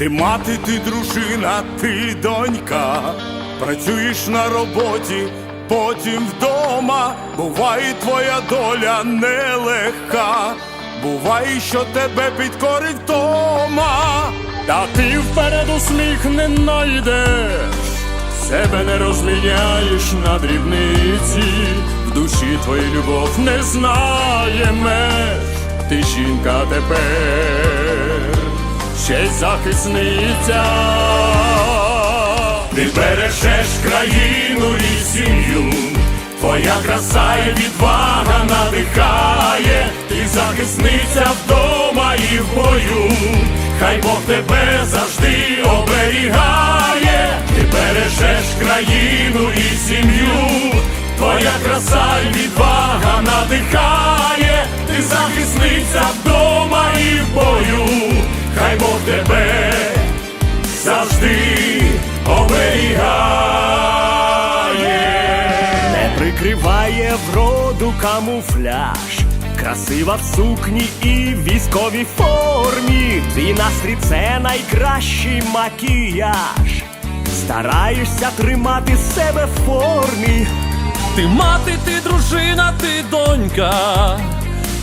Ти мати, ти дружина, ти донька, працюєш на роботі, потім вдома. Буває твоя доля нелегка, буває, що тебе підкорить втома. Та ти вперед усміх не найдеш, себе не розміняєш на дрібниці, в душі твоя любов не знає меж, ти жінка тепер, ще захисниця. Ти бережеш країну і сім'ю, твоя краса і відвага надихає, ти захисниця вдома і в бою, хай Бог тебе завжди оберігає, ти бережеш країну і сім'ю, твоя краса і відвага надихає, ти захисниця вдома і в бою, хай Бог тебе завжди оберігає. Не прикриває вроду камуфляж, красива в сукні і військовій формі. Твій настрій це найкращий макіяж. Стараєшся тримати себе в формі. Ти мати, ти дружина, ти донька.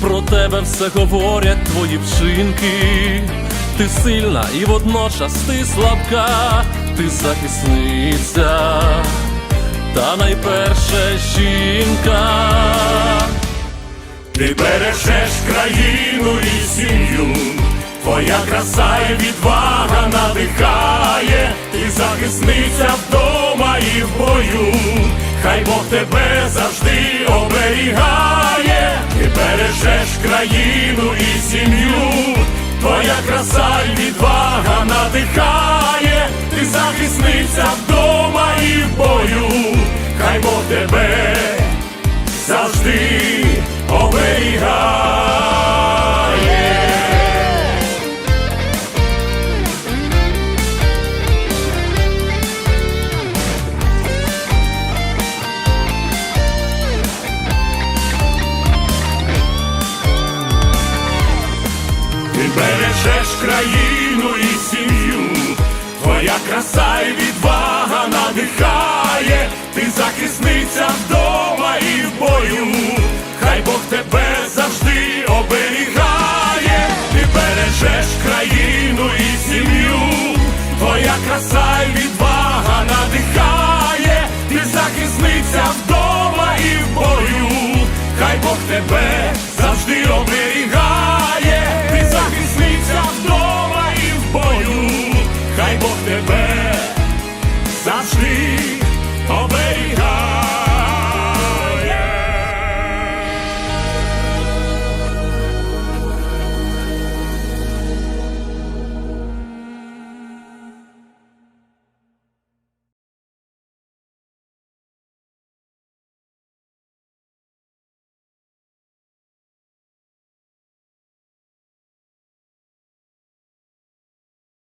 Про тебе все говорять твої вчинки. Ти сильна і водночас ти слабка, ти захисниця, та найперше жінка. Ти бережеш країну і сім'ю, твоя краса і відвага надихає, ти захисниця вдома і в бою, хай Бог тебе завжди оберігає, ти бережеш країну і сім'ю, надихає, ти захисниця вдома і в бою, Ти бережеш країну і сім'ю, твоя краса і відвага надихає, ти захисниця вдома і в бою, хай Бог тебе завжди оберігає, ти бережеш країну і сім'ю, твоя краса